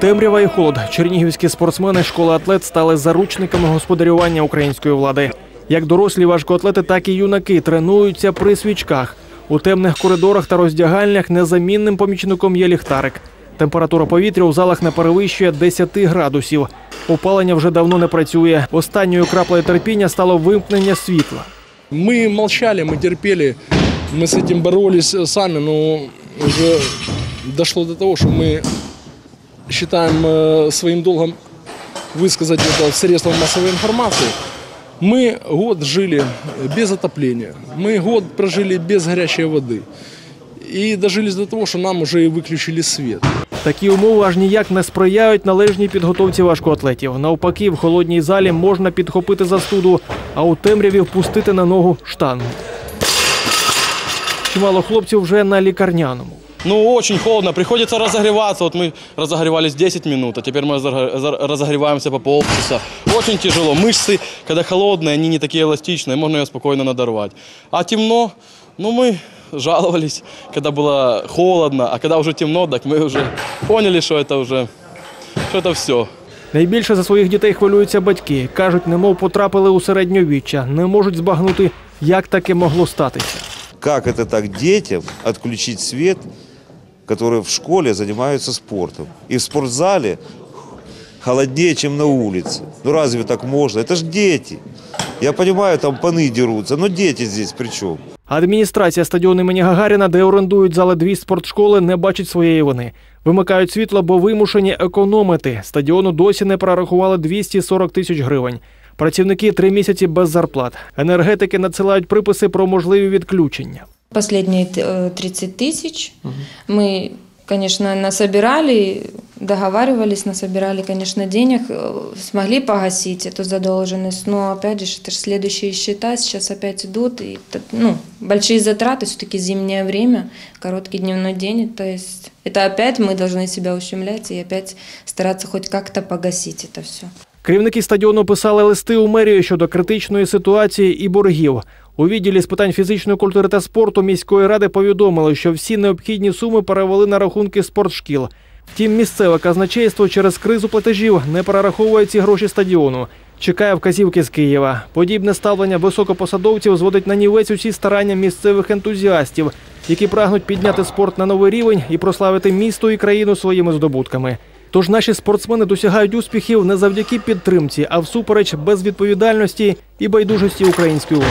Темрява і холод. Чернігівські спортсмени школи атлет стали заручниками господарювання української влади. Як дорослі важкоатлети, так і юнаки тренуються при свічках. У темних коридорах та роздягальнях незамінним помічником є ліхтарик. Температура повітря у залах не перевищує 10 градусів. Опалення вже давно не працює. Останньою краплею терпіння стало вимкнення світла. Мы молчали, мы терпели, мы с этим боролись сами, но уже дошло до того, что мы считаем э, своим долгом высказать это в средствах массовой информации. Мы год жили без отопления, мы год прожили без горячей воды. И дожились до того, что нам уже и выключили свет. Такі умови аж ніяк не сприяють належній підготовці важкоатлетів. Навпаки, в холодній залі можна підхопити застуду, а у темряві впустити на ногу штангу. Чимало хлопців вже на лікарняному. Ну, очень холодно, приходится разогреваться. Вот мы разогревались 10 минут, а теперь мы разогр- за- разогреваемся по полчаса. Очень тяжело. Мышцы, когда холодные, они не такие эластичные, можно ее спокойно надорвать. А темно, ну мы жаловались, когда было холодно, а когда уже темно, так мы уже поняли, что это уже, что это все. Найбільше за своїх дітей хвилюються батьки. Кажуть, немов потрапили у середньовіччя, не можуть збагнути, як таке могло статися. Как это так детям отключить свет, которые в школе занимаются спортом? И в спортзале холоднее, чем на улице. Ну разве так можно? Это ж дети. Я понимаю, там паны дерутся, но дети здесь при чем? Адміністрація стадіону імені Гагаріна, де орендують зали дві спортшколи, не бачить своєї вини. Вимикають світло, бо вимушені економити. Стадіону досі не прорахували 240 тисяч гривень. Працівники три місяці без зарплат. Енергетики надсилають приписи про можливі відключення. Последние э, 30 тысяч мы, конечно, насобирали, договаривались, насобирали, конечно, денег, э, смогли погасить эту задолженность, но, опять же, это же следующие счета сейчас опять идут, и, ну, большие затраты, все-таки зимнее время, короткий дневной день, то есть это опять мы должны себя ущемлять и опять стараться хоть как-то погасить это все. Керівники стадіону писали листи у мерію щодо критичної ситуації і боргів. У відділі з питань фізичної культури та спорту міської ради повідомили, що всі необхідні суми перевели на рахунки спортшкіл. Втім, місцеве казначейство через кризу платежів не перераховує ці гроші стадіону. Чекає вказівки з Києва. Подібне ставлення високопосадовців зводить на нівець усі старання місцевих ентузіастів, які прагнуть підняти спорт на новий рівень і прославити місто і країну своїми здобутками. Тож наші спортсмени досягають успіхів не завдяки підтримці, а всупереч безвідповідальності і байдужості української.